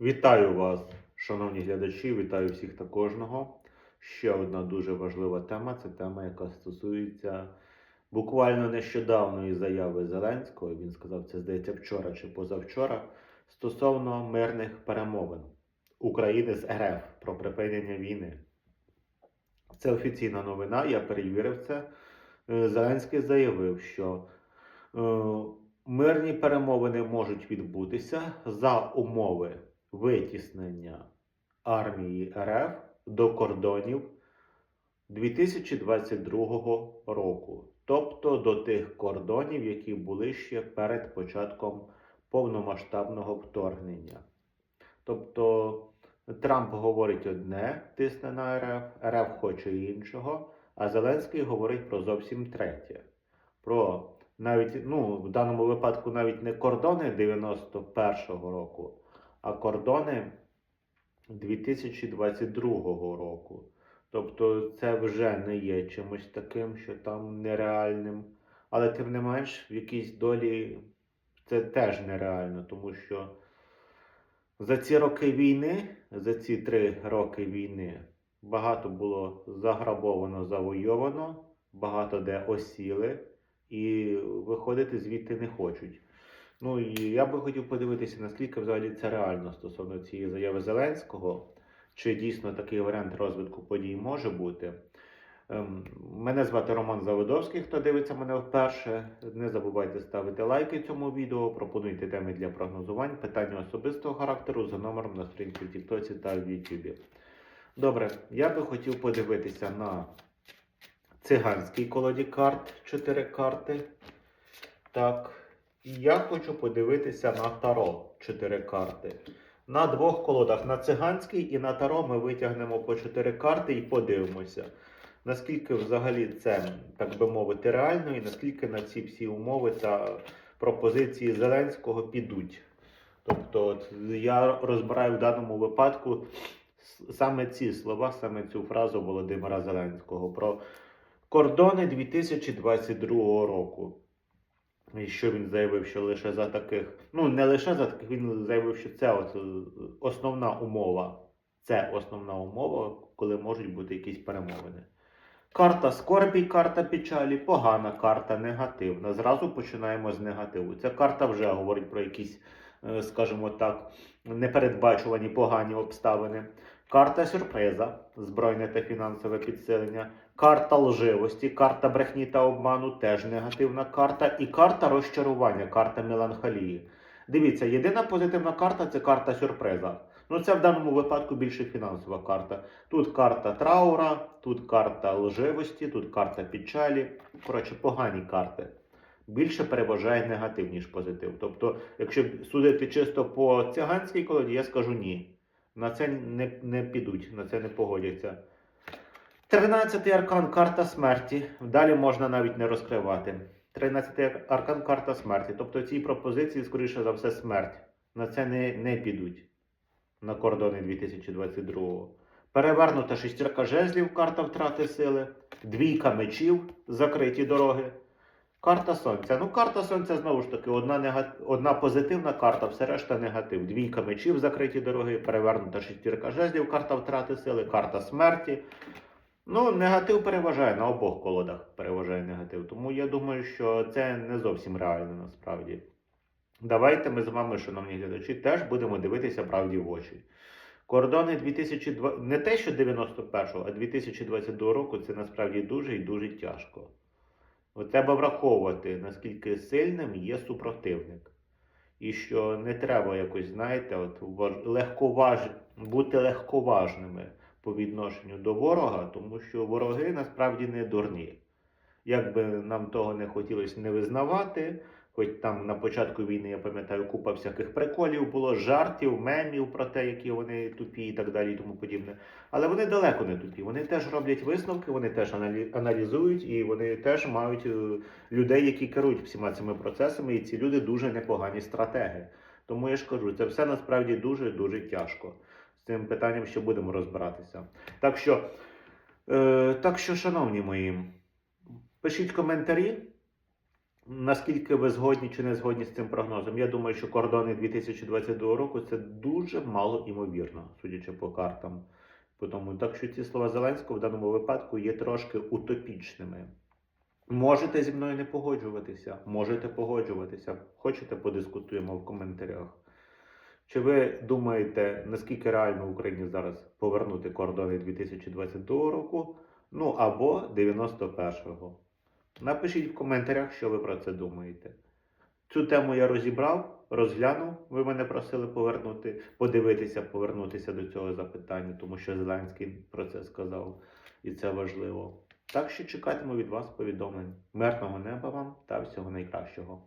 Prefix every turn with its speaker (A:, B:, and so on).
A: Вітаю вас, шановні глядачі, вітаю всіх та кожного. Ще одна дуже важлива тема це тема, яка стосується буквально нещодавної заяви Зеленського. Він сказав це, здається, вчора чи позавчора, стосовно мирних перемовин України з РФ про припинення війни. Це офіційна новина, я перевірив це. Е, Зеленський заявив, що е, мирні перемовини можуть відбутися за умови витіснення армії РФ до кордонів 2022 року, тобто до тих кордонів, які були ще перед початком повномасштабного вторгнення. Тобто Трамп говорить одне, тисне на РФ, РФ хоче іншого, а Зеленський говорить про зовсім третє. Про навіть, ну, в даному випадку навіть не кордони 91-го року, а кордони 2022 року. Тобто це вже не є чимось таким, що там нереальним. Але тим не менш, в якійсь долі це теж нереально, тому що за ці роки війни, за ці три роки війни, багато було заграбовано, завойовано, багато де осіли, і виходити звідти не хочуть. Ну і я би хотів подивитися, наскільки взагалі це реально стосовно цієї заяви Зеленського, чи дійсно такий варіант розвитку подій може бути. Ем, Мене звати Роман Заводовський. Хто дивиться мене вперше, не забувайте ставити лайки цьому відео, пропонуйте теми для прогнозувань, питання особистого характеру за номером на сторінці в Тіктоці та в Ютубі. Добре, я би хотів подивитися на циганській колоді карт, 4 карти. Так. І я хочу подивитися на Таро 4 карти. На двох колодах, на циганській і на Таро ми витягнемо по 4 карти і подивимося, наскільки взагалі це, так би мовити, реально, і наскільки на ці всі умови та пропозиції Зеленського підуть. Тобто, я розбираю в даному випадку саме ці слова, саме цю фразу Володимира Зеленського про кордони 2022 року. І що він заявив, що лише за таких, ну не лише за таких, він заявив, що це от, е, основна умова. Це основна умова, коли можуть бути якісь перемовини. Карта скорбі, карта печалі, погана карта, негативна. Зразу починаємо з негативу. Ця карта вже говорить про якісь, е, скажімо так, непередбачувані погані обставини. Карта сюрприза, збройне та фінансове підсилення. Карта лживості, карта брехні та обману теж негативна карта. І карта розчарування, карта меланхолії. Дивіться, єдина позитивна карта це карта сюрприза. Ну, це в даному випадку більше фінансова карта. Тут карта траура, тут карта лживості, тут карта печалі. Коротше, погані карти. Більше переважає негатив, ніж позитив. Тобто, якщо судити чисто по циганській колоді, я скажу ні. На це не, не підуть, на це не погодяться. Тринадцятий аркан карта смерті. Далі можна навіть не розкривати. Тринадцятий аркан карта смерті. Тобто ці пропозиції, скоріше за все, смерть. На це не, не підуть на кордони 2022-го. Перевернута шістірка жезлів, карта втрати сили, двійка мечів, закриті дороги. Карта сонця. Ну, карта сонця знову ж таки, одна, нега... одна позитивна карта, все решта негатив. Двійка мечів, закриті дороги, перевернута шістірка жезлів, карта втрати сили, карта смерті. Ну, негатив переважає на обох колодах переважає негатив. Тому я думаю, що це не зовсім реально насправді. Давайте ми з вами, шановні глядачі, теж будемо дивитися правді в очі. Кордони 2002... не те, що 91-го, а 2022 року це насправді дуже і дуже тяжко. Треба враховувати, наскільки сильним є супротивник. І що не треба якось, знаєте, от легковаж... бути легковажними по відношенню до ворога, тому що вороги насправді не дурні. Як би нам того не хотілося не визнавати, хоч там на початку війни, я пам'ятаю, купа всяких приколів було, жартів, мемів про те, які вони тупі і так далі, і тому подібне. Але вони далеко не тупі. Вони теж роблять висновки, вони теж аналі- аналізують, і вони теж мають е, людей, які керують всіма цими процесами, і ці люди дуже непогані стратеги. Тому я ж кажу, це все насправді дуже дуже тяжко. Цим питанням ще будемо розбиратися. Так що, е, так що, шановні мої, пишіть коментарі. Наскільки ви згодні чи не згодні з цим прогнозом? Я думаю, що кордони 2022 року це дуже мало імовірно, судячи по картам. Тому так що ці слова Зеленського в даному випадку є трошки утопічними. Можете зі мною не погоджуватися, можете погоджуватися. Хочете, подискутуємо в коментарях. Чи ви думаєте, наскільки реально Україні зараз повернути кордони 2022 року? Ну або 91-го? Напишіть в коментарях, що ви про це думаєте. Цю тему я розібрав, розглянув. Ви мене просили повернути, подивитися, повернутися до цього запитання, тому що Зеленський про це сказав, і це важливо. Так що чекатиму від вас повідомлень. Мирного неба вам та всього найкращого.